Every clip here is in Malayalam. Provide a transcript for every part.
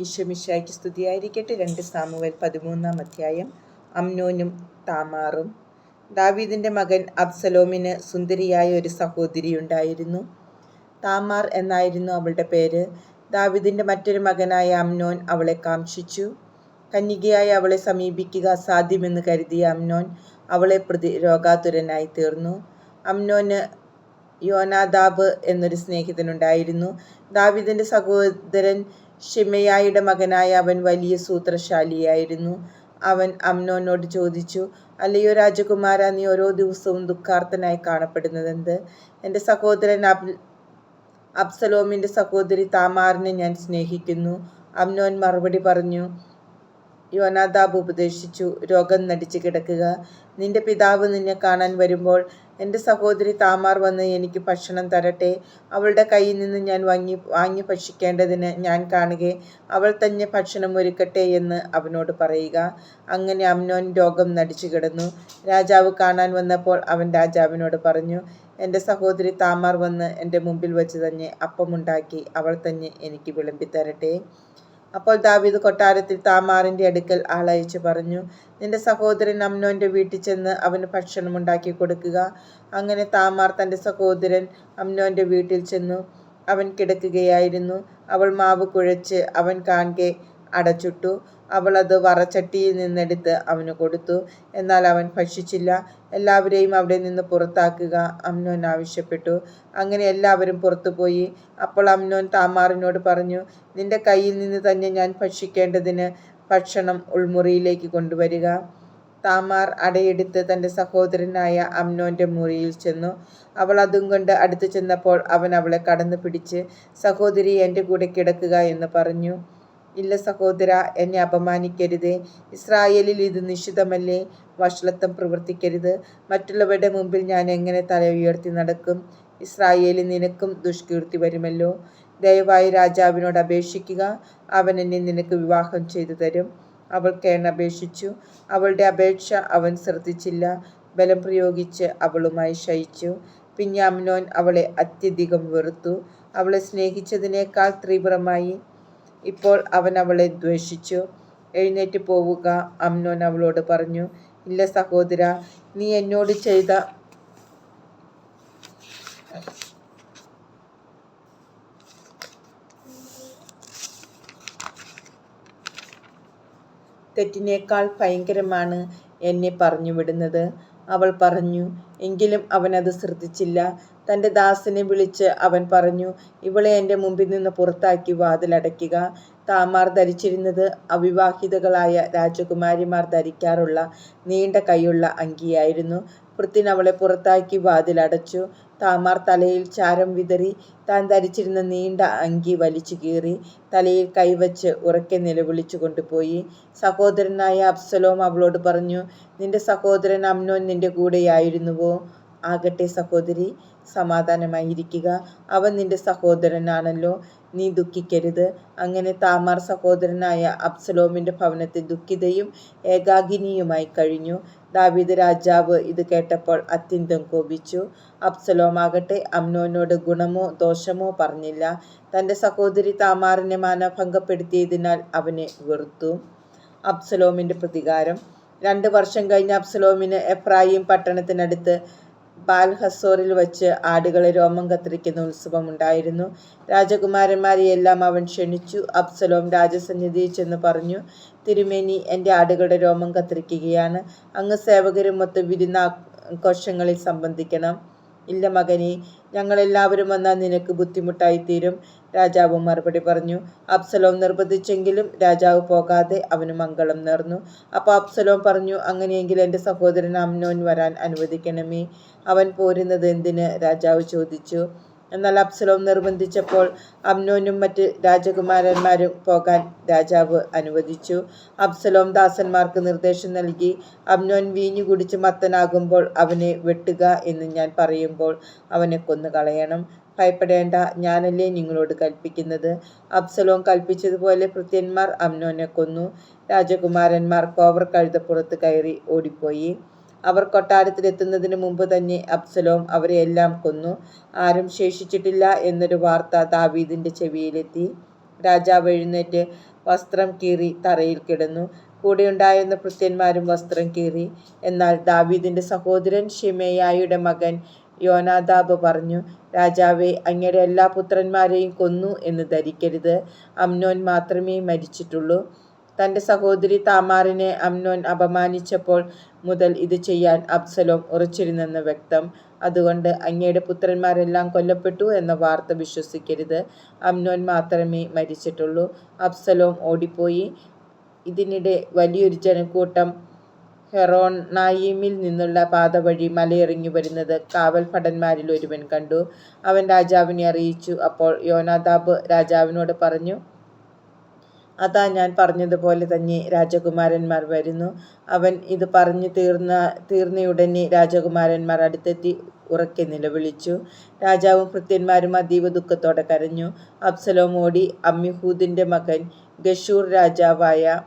ഈശോമിശായ്ക്ക് സ്തുതിയായിരിക്കട്ടെ. രണ്ട് സാമുവൽ പതിമൂന്നാം അധ്യായം. അമ്നോനും താമാറും. ദാവീദിന്റെ മകൻ അബ്സലോമിന് സുന്ദരിയായ ഒരു സഹോദരി ഉണ്ടായിരുന്നു താമാർ എന്നായിരുന്നു അവളുടെ പേര്. ദാവീദിന്റെ മറ്റൊരു മകനായ അമ്നോൻ അവളെ കാംക്ഷിച്ചു. കന്യകയായി അവളെ സമീപിക്കുക അസാധ്യമെന്ന് കരുതിയ അമ്നോൻ അവളെ പ്രതി രോഗാതുരനായി തീർന്നു. അമ്നോന് യോനാദാബ് എന്നൊരു സ്നേഹിതനുണ്ടായിരുന്നു. ദാവിദിന്റെ സഹോദരൻ ഷിമയായുടെ മകനായ അവൻ വലിയ സൂത്രശാലിയായിരുന്നു. അവൻ അമ്നോനോട് ചോദിച്ചു അല്ലയോ രാജകുമാര നീ ഓരോ ദിവസവും ദുഃഖാർത്ഥനായി കാണപ്പെടുന്നതെന്ത്? എന്റെ സഹോദരൻ അബ് അബ്സലോമിന്റെ സഹോദരി താമാറിനെ ഞാൻ സ്നേഹിക്കുന്നു. അമ്നോൻ മറുപടി പറഞ്ഞു യോനാദാബ് ഉപദേശിച്ചു രോഗം നടിച്ചു കിടക്കുക. നിന്റെ പിതാവ് നിന്നെ കാണാൻ വരുമ്പോൾ എന്റെ സഹോദരി താമാർ വന്ന് എനിക്ക് ഭക്ഷണം തരട്ടെ. അവളുടെ കയ്യിൽ നിന്ന് ഞാൻ വാങ്ങി വാങ്ങി ഭക്ഷിക്കേണ്ടതിന് ഞാൻ കാണുക. അവൾ തന്നെ ഭക്ഷണം ഒരുക്കട്ടെ എന്ന് അവനോട് പറയുക. അങ്ങനെ അമ്നോൻ രോഗം നടിച്ചു കിടന്നു. രാജാവ് കാണാൻ വന്നപ്പോൾ അവൻ രാജാവിനോട് പറഞ്ഞു എന്റെ സഹോദരി താമാർ വന്ന് എന്റെ മുമ്പിൽ വെച്ച് തന്നെ അപ്പമുണ്ടാക്കി അവൾ തന്നെ എനിക്ക് വിളമ്പിത്തരട്ടെ. അപ്പോൾ ദാവീദ് കൊട്ടാരത്തിൽ താമാറിന്റെ അടുക്കൽ ആളയച്ചു പറഞ്ഞു നിന്റെ സഹോദരൻ അമ്നോന്റെ വീട്ടിൽ ചെന്ന് അവന് ഭക്ഷണം ഉണ്ടാക്കി കൊടുക്കുക. അങ്ങനെ താമാർ തന്റെ സഹോദരൻ അമ്നോന്റെ വീട്ടിൽ ചെന്നു അവൻ കിടക്കുകയായിരുന്നു. അവൾ മാവ് കുഴച്ച് അവൻ കാണെ അടച്ചിട്ടു. അവൾ അത് വറച്ചട്ടിയിൽ നിന്നെടുത്ത് അവന് കൊടുത്തു. എന്നാൽ അവൻ ഭക്ഷിച്ചില്ല. എല്ലാവരെയും അവിടെ നിന്ന് പുറത്താക്കുക അമ്നോൻ ആവശ്യപ്പെട്ടു. അങ്ങനെ എല്ലാവരും പുറത്തുപോയി. അപ്പോൾ അമ്നോൻ താമാറിനോട് പറഞ്ഞു നിന്റെ കയ്യിൽ നിന്ന് തന്നെ ഞാൻ ഭക്ഷിക്കേണ്ടതിന് ഭക്ഷണം ഉൾമുറിയിലേക്ക് കൊണ്ടുവരിക. താമാർ അടയെടുത്ത് തന്റെ സഹോദരനായ അമ്നോന്റെ മുറിയിൽ ചെന്നു. അവൾ അതും കൊണ്ട് അടുത്ത് ചെന്നപ്പോൾ അവൻ അവളെ കടന്നു പിടിച്ച് സഹോദരി എന്റെ കൂടെ കിടക്കുക എന്ന് പറഞ്ഞു. ഇല്ല സഹോദര എന്നെ അപമാനിക്കരുത്. ഇസ്രായേലിൽ ഇത് നിശ്ചിതമല്ലേ വഷളത്വം പ്രവർത്തിക്കരുത്. മറ്റുള്ളവരുടെ മുമ്പിൽ ഞാൻ എങ്ങനെ തല ഉയർത്തി നടക്കും? ഇസ്രായേലിൽ നിനക്കും ദുഷ്കീർത്തി വരുമല്ലോ. ദയവായി രാജാവിനോട് അപേക്ഷിക്കുക. അവൻ എന്നെ നിനക്ക് വിവാഹം ചെയ്തു തരും. അവൾ കേണപേക്ഷിച്ചു അവളുടെ അപേക്ഷ അവൻ ശ്രദ്ധിച്ചില്ല. ബലം പ്രയോഗിച്ച് അവളുമായി ശയിച്ചു. പിന്നെ അമ്നോൻ അവളെ അത്യധികം വെറുത്തു. അവളെ സ്നേഹിച്ചതിനേക്കാൾ തീവ്രമായി ഇപ്പോൾ അവൻ അവളെ ദ്വേഷിച്ചു. എഴുന്നേറ്റ് പോവുക അമ്നോൻ അവളോട് പറഞ്ഞു ഇല്ല സഹോദര നീ എന്നോട് ചെയ്ത തെറ്റിനേക്കാൾ ഭയങ്കരമാണ് എന്നെ പറഞ്ഞു വിടുന്നത്. അവൾ പറഞ്ഞു എങ്കിലും അവനത് ശ്രദ്ധിച്ചില്ല. തന്റെ ദാസനെ വിളിച്ച് അവൻ പറഞ്ഞു ഇവളെ എന്റെ മുമ്പിൽ നിന്ന് പുറത്താക്കി വാതിലടയ്ക്കുക. താമാർ ധരിച്ചിരുന്നത് അവിവാഹിതകളായ രാജകുമാരിമാർ ധരിക്കാറുള്ള നീണ്ട കൈയുള്ള അങ്കിയായിരുന്നു. പൃഥ്വിൻ അവളെ പുറത്താക്കി വാതിലടച്ചു. താമാർ തലയിൽ ചാരം വിതറി താൻ ധരിച്ചിരുന്ന നീണ്ട അങ്കി വലിച്ചു കീറി തലയിൽ കൈവച്ച് ഉറക്കെ നിലവിളിച്ചു കൊണ്ടുപോയി. സഹോദരനായ അബ്സലോം അവളോട് പറഞ്ഞു നിന്റെ സഹോദരൻ അമ്നോൻ നിന്റെ കൂടെയായിരുന്നുവോ? ആകട്ടെ സഹോദരി സമാധാനമായിരിക്കുക. അവൻ നിന്റെ സഹോദരനാണല്ലോ നീ ദുഃഖിക്കരുത്. അങ്ങനെ താമാർ സഹോദരനായ അബ്സലോമിന്റെ ഭവനത്തിൽ ദുഃഖിതയും ഏകാഗിനിയുമായി കഴിഞ്ഞു. ദാവീദ് രാജാവ് ഇത് കേട്ടപ്പോൾ അത്യന്തം കോപിച്ചു. അബ്സലോമാകട്ടെ അമ്നോനോട് ഗുണമോ ദോഷമോ പറഞ്ഞില്ല. തന്റെ സഹോദരി താമാറിനെ മാനഭംഗപ്പെടുത്തിയതിനാൽ അവനെ വെറുത്തു. അബ്സലോമിന്റെ പ്രതികാരം. രണ്ട് വർഷം കഴിഞ്ഞ് അബ്സലോമിന് എപ്രായിം പട്ടണത്തിനടുത്ത് ബാൽഹസോറിൽ വച്ച് ആടുകളെ രോമം കത്തിരിക്കുന്ന ഉത്സവം ഉണ്ടായിരുന്നു രാജകുമാരന്മാരെയെല്ലാം അവൻ ക്ഷണിച്ചു. അബ്സലോം രാജസന്നിധിയിൽ ചെന്ന് പറഞ്ഞു തിരുമേനി എന്റെ ആടുകളുടെ രോമം കത്തിരിക്കുകയാണ്. അങ്ങ് സേവകരുമൊത്ത് വിരുന്നാഘോഷങ്ങളിൽ സംബന്ധിക്കണം. ഇല്ല മകനെ ഞങ്ങളെല്ലാവരും വന്നാൽ നിനക്ക് ബുദ്ധിമുട്ടായിത്തീരും. രാജാവ് മറുപടി പറഞ്ഞു അബ്സലോം നിർബന്ധിച്ചെങ്കിലും രാജാവ് പോകാതെ അവന് മംഗളം നേർന്നു. അപ്പോൾ അബ്സലോം പറഞ്ഞു അങ്ങനെയെങ്കിൽ എന്റെ സഹോദരൻ അമ്നോൻ വരാൻ അനുവദിക്കണമേ? അവൻ പോരുന്നത് എന്തിന്? രാജാവ് ചോദിച്ചു എന്നാൽ അബ്സലോം നിർബന്ധിച്ചപ്പോൾ അമ്നോനും മറ്റ് രാജകുമാരന്മാരും പോകാൻ രാജാവ് അനുവദിച്ചു. അബ്സലോം ദാസന്മാർക്ക് നിർദ്ദേശം നൽകി അമ്നോൻ വീഞ്ഞു കുടിച്ച് മത്തനാകുമ്പോൾ അവനെ വെട്ടുക എന്ന് ഞാൻ പറയുമ്പോൾ അവനെ കൊന്നു കളയണം ഭയപ്പെടേണ്ട ഞാനല്ലേ നിങ്ങളോട് കൽപ്പിക്കുന്നത്? അബ്സലോം കൽപ്പിച്ചതുപോലെ ഭൃത്യന്മാർ അമ്നോനെ കൊന്നു. രാജകുമാരന്മാർ കോവർ കഴുതപ്പുറത്ത് കയറി ഓടിപ്പോയി. അവർ കൊട്ടാരത്തിലെത്തുന്നതിന് മുമ്പ് തന്നെ അബ്സലോം അവരെ എല്ലാം കൊന്നു ആരും ശേഷിച്ചിട്ടില്ല എന്നൊരു വാർത്ത ദാവീദിന്റെ ചെവിയിലെത്തി രാജാവ് എഴുന്നേറ്റ് വസ്ത്രം കീറി തറയിൽ കിടന്നു. കൂടെയുണ്ടായിരുന്ന ഭൃത്യന്മാരും വസ്ത്രം കീറി. എന്നാൽ ദാവീദിന്റെ സഹോദരൻ ശിമെയായിയുടെ മകൻ യോനാദാബ് പറഞ്ഞു, രാജാവെ അങ്ങയുടെ എല്ലാ പുത്രന്മാരെയും കൊന്നു എന്ന് ധരിക്കരുത്. അമ്നോൻ മാത്രമേ മരിച്ചിട്ടുള്ളൂ. തന്റെ സഹോദരി താമാറിനെ അമ്നോൻ അപമാനിച്ചപ്പോൾ മുതൽ ഇത് ചെയ്യാൻ അബ്സലോം ഉറച്ചിരുന്നെന്ന് വ്യക്തം. അതുകൊണ്ട് അങ്ങയുടെ പുത്രന്മാരെല്ലാം കൊല്ലപ്പെട്ടു എന്ന വാർത്ത വിശ്വസിക്കരുത്. അമ്നോൻ മാത്രമേ മരിച്ചിട്ടുള്ളൂ. അബ്സലോം ഓടിപ്പോയി. ഇതിനിടെ വലിയൊരു ജനക്കൂട്ടം ഹെറോണായിമിൽ നിന്നുള്ള പാത വഴി മലയിറങ്ങി വരുന്നത് കാവൽ ഭടന്മാരിൽ ഒരുവൻ കണ്ടു. അവൻ രാജാവിനെ അറിയിച്ചു. അപ്പോൾ യോനാദാബ് രാജാവിനോട് പറഞ്ഞു, അതാ ഞാൻ പറഞ്ഞതുപോലെ തന്നെ രാജകുമാരന്മാർ വരുന്നു. അവൻ ഇത് പറഞ്ഞു തീർന്ന തീർന്നയുടനെ രാജകുമാരന്മാർ അടുത്തെത്തി ഉറക്കെ നിലവിളിച്ചു. രാജാവും ഭൃത്യന്മാരും അതീവ ദുഃഖത്തോടെ കരഞ്ഞു. അബ്സലോം ഓടി അമ്മിഹൂദിന്റെ മകൻ ഗഷൂർ രാജാവായ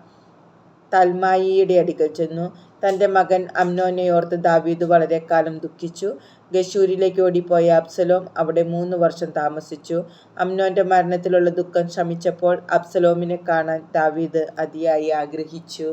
തൽമായിയുടെ അടുക്കൽ ചെന്നു. തന്റെ മകൻ അമ്നോനെയോർത്ത് ദാവീദ് വളരെക്കാലം ദുഃഖിച്ചു. ഗശൂരിലേക്ക് ഓടിപ്പോയ അബ്സലോം അവിടെ മൂന്ന് വർഷം താമസിച്ചു. അമ്നോന്റെ മരണത്തിലുള്ള ദുഃഖം ശമിച്ചപ്പോൾ അബ്സലോമിനെ കാണാൻ ദാവീദ് അതിയായി ആഗ്രഹിച്ചു.